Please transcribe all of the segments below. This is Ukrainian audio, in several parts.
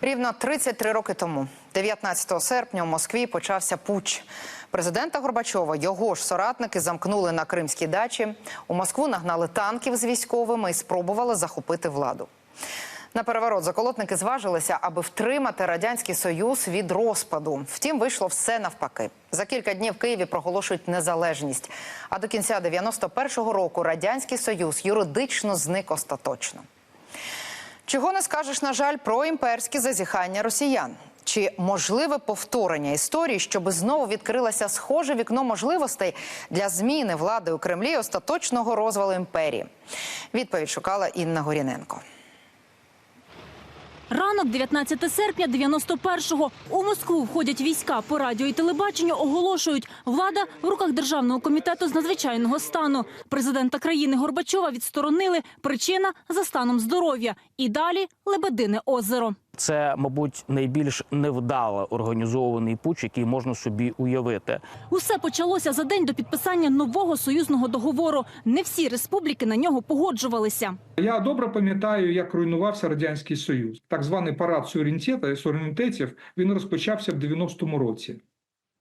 Рівно 33 роки тому, 19 серпня, у Москві почався путч. Президента Горбачова, його ж соратники замкнули на кримській дачі. У Москву нагнали танків з військовими і спробували захопити владу. На переворот заколотники зважилися, аби втримати радянський союз від розпаду. Втім, вийшло все навпаки. За кілька днів Києві проголошують незалежність. А до кінця 91-го року радянський союз юридично зник остаточно. Чого не скажеш, на жаль, про імперські зазіхання росіян? Чи можливе повторення історії, щоб знову відкрилося схоже вікно можливостей для зміни влади у Кремлі і остаточного розвалу імперії? Відповідь шукала Інна Горіненко. Ранок 19 серпня 91-го. У Москву входять війська по радіо і телебаченню. Оголошують влада в руках державного комітету з надзвичайного стану. Президента країни Горбачова відсторонили. Причина за станом здоров'я. І далі Лебедине озеро. Це, мабуть, найбільш невдало організований путч, який можна собі уявити. Усе почалося за день до підписання нового союзного договору. Не всі республіки на нього погоджувалися. Я добре пам'ятаю, як руйнувався радянський союз. Так званий парад суверенітету, суверенітетів він розпочався в 90-му році.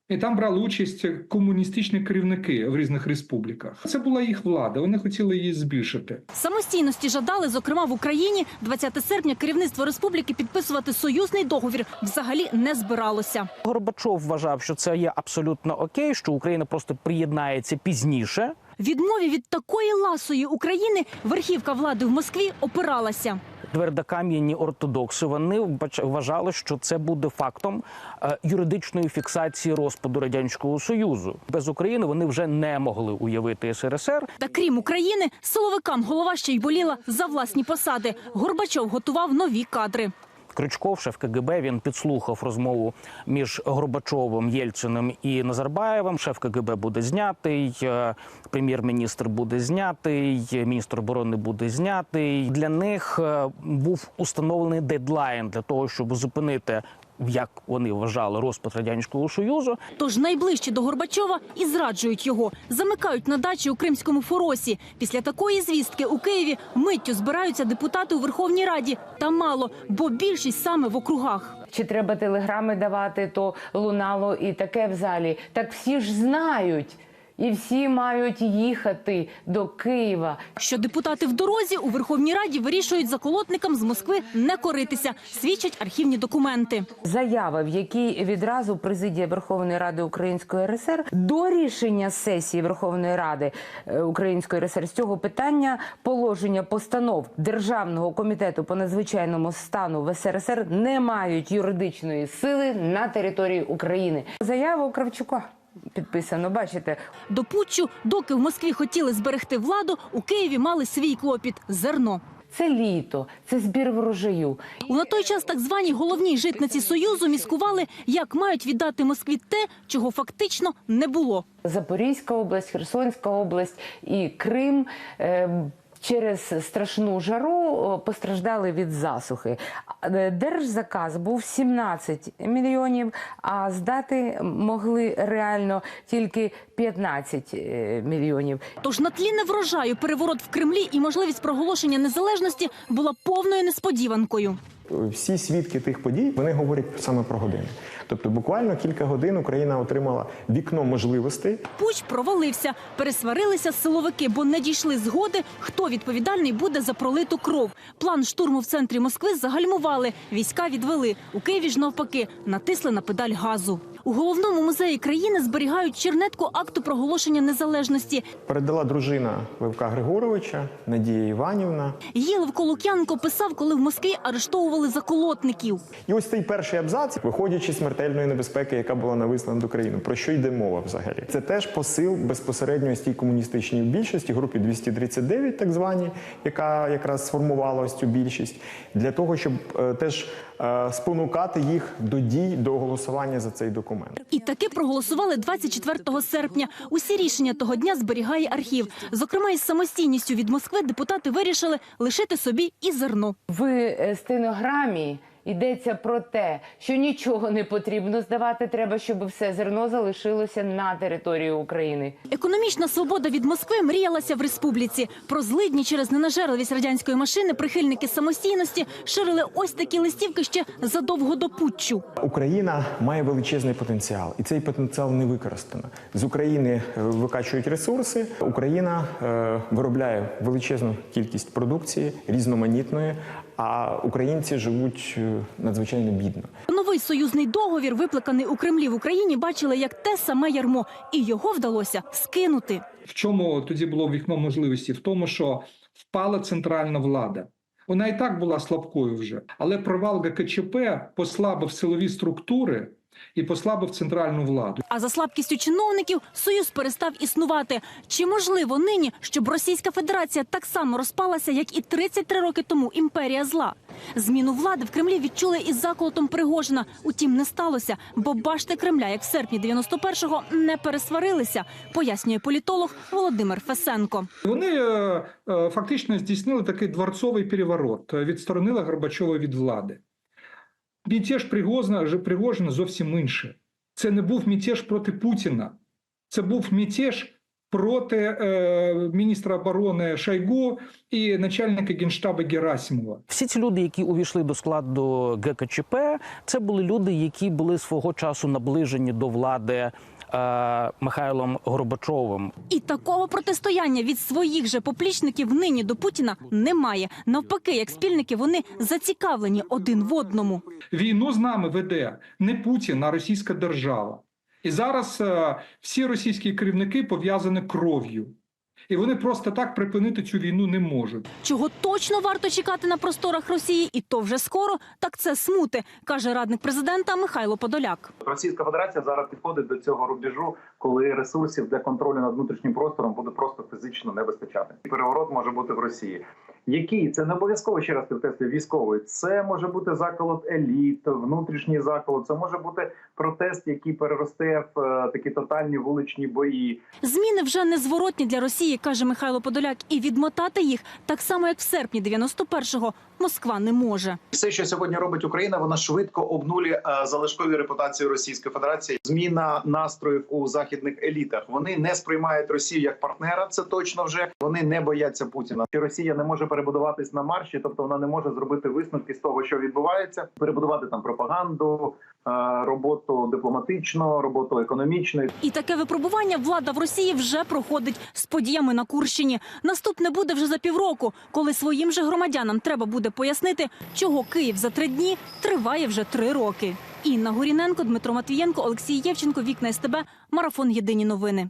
І там брали участь комуністичні керівники в різних республіках. Це була їх влада. Вони хотіли її збільшити. Самостійності жадали, зокрема в Україні. 20 серпня керівництво республіки підписувати союзний договір взагалі не збиралося. Горбачов вважав, що це є абсолютно окей, що Україна просто приєднається пізніше. Відмові від такої ласої України верхівка влади в Москві опиралася. Твердокам'яні ортодокси вони вважали, що це буде фактом е, юридичної фіксації розпаду радянського союзу. Без України вони вже не могли уявити СРСР. Та крім України, силовикам голова ще й боліла за власні посади. Горбачов готував нові кадри. Крючков, шеф КГБ, він підслухав розмову між Горбачовим, Єльциним і Назарбаєвим. Шеф КГБ буде знятий, е, прем'єр-міністр буде знятий, міністр оборони буде знятий. Для них е, був установлений дедлайн для того, щоб зупинити. Як вони вважали розпад радянського союзу, Тож найближчі до Горбачова і зраджують його. Замикають на дачі у Кримському Форосі. Після такої звістки у Києві миттю збираються депутати у Верховній Раді. Та мало, бо більшість саме в округах. Чи треба телеграми давати, то лунало і таке в залі. Так всі ж знають, і всі мають їхати до Києва. Що депутати в дорозі у Верховній Раді вирішують заколотникам з Москви не коритися, свідчать архівні документи. Заява, в якій відразу президія Верховної Ради Української РСР до рішення сесії Верховної Ради е, Української РСР з цього питання положення постанов Державного комітету по надзвичайному стану в СРСР не мають юридичної сили на території України. Заява у Кравчука підписано. Бачите, До путчу, доки в Москві хотіли зберегти владу, у Києві мали свій клопіт зерно. це літо, це збір врожаю. У на той час так званій головній житниці союзу міскували, як мають віддати Москві те, чого фактично не було. Запорізька область, Херсонська область і Крим. е, Через страшну жару постраждали від засухи. Е, Держзаказ був 17 мільйонів, а здати могли реально тільки 15 е, мільйонів. Тож на тлі неврожаю переворот в Кремлі і можливість проголошення незалежності була повною несподіванкою. Всі свідки тих подій вони говорять саме про години. Тобто, буквально кілька годин Україна отримала вікно можливостей. Пуч провалився, пересварилися силовики, бо не дійшли згоди, хто відповідальний буде за пролиту кров. План штурму в центрі Москви загальмували, війська відвели. У Києві ж навпаки натисли на педаль газу. У головному музеї країни зберігають чернетку акту проголошення незалежності. Передала дружина Левка Григоровича Надія Іванівна. Її Левко Лук'янко писав, коли в Москві арештовували заколотників. І ось цей перший абзац, виходячи з смертельної небезпеки, яка була нависла над Україною. Про що йде мова взагалі? Це теж посил безпосередньо ось тій комуністичній більшості, групі 239, так званій, яка якраз сформувала ось цю більшість, для того, щоб е, теж спонукати їх до дій, до голосування за цей документ. І таки проголосували 24 серпня. Усі рішення того дня зберігає архів. Зокрема, із самостійністю від Москви депутати вирішили лишити собі і зерно. В е, стенограмі Йдеться про те, що нічого не потрібно здавати, треба, щоб все зерно залишилося на території України. Економічна свобода від Москви мріялася в республіці. Про злидні через ненажерливість радянської машини прихильники самостійності ширили ось такі листівки ще задовго до путчу. Україна має величезний потенціал, і цей потенціал не використано. З України е, викачують ресурси. Україна е, виробляє величезну кількість продукції різноманітної, а українці живуть е, надзвичайно бідно. Новий союзний договір, викликаний у Кремлі в Україні, бачили як те саме ярмо, і його вдалося скинути. В чому тоді було вікно можливості? В тому, що впала центральна влада. Вона і так була слабкою вже, але провал ГКЧП послабив силові структури і послабив центральну владу. А за слабкістю чиновників союз перестав існувати. Чи можливо нині, щоб Російська Федерація так само розпалася, як і 33 роки тому імперія зла? Зміну влади в Кремлі відчули із заколотом Пригожина. Утім, не сталося, бо башти Кремля, як в серпні 91-го, не пересварилися, пояснює політолог Володимир Фесенко. Вони е, е, фактично здійснили такий дворцовий переворот, відсторонили Горбачова від влади. Мятеж Пригожина, Пригожина зовсім інше. Це не був мятеж проти Путіна, це був мятеж проти е, міністра оборони Шойгу і начальника генштабу Герасимова. Всі ці люди, які увійшли до складу ГКЧП, це були люди, які були свого часу наближені до влади Михайлом Горбачовим. І такого протистояння від своїх же поплічників нині до Путіна немає. Навпаки, як спільники, вони зацікавлені один в одному. Війну з нами веде не Путін, а російська держава. І зараз е, всі російські керівники пов'язані кров'ю. І вони просто так припинити цю війну не можуть. Чого точно варто чекати на просторах Росії, і то вже скоро, так це смути, каже радник президента Михайло Подоляк. Російська Федерація зараз підходить до цього рубежу, коли ресурсів для контролю над внутрішнім простором буде просто фізично не вистачати. Переворот може бути в Росії. Який це не обов'язково ще раз підкреслюю, військовий. Це може бути заколот еліт, внутрішній заколот. Це може бути протест, який переросте в е, такі тотальні вуличні бої. Зміни вже незворотні для Росії, каже Михайло Подоляк, і відмотати їх так само, як в серпні 91-го, Москва не може. Все, що сьогодні робить Україна, вона швидко обнулює е, залишкові репутацію Російської Федерації. Зміна настроїв у західних елітах. Вони не сприймають Росію як партнера. Це точно вже вони не бояться Путіна. Чи Росія не може перебудуватись на марші, тобто вона не може зробити висновки з того, що відбувається, перебудувати там пропаганду, роботу дипломатичну, роботу економічну. І таке випробування влада в Росії вже проходить з подіями на Курщині. Наступне буде вже за півроку, коли своїм же громадянам треба буде пояснити, чого Київ за три дні триває вже три роки. Інна Горіненко, Дмитро Матвієнко, Олексій Євченко, Вікна СТБ, Марафон Єдині новини.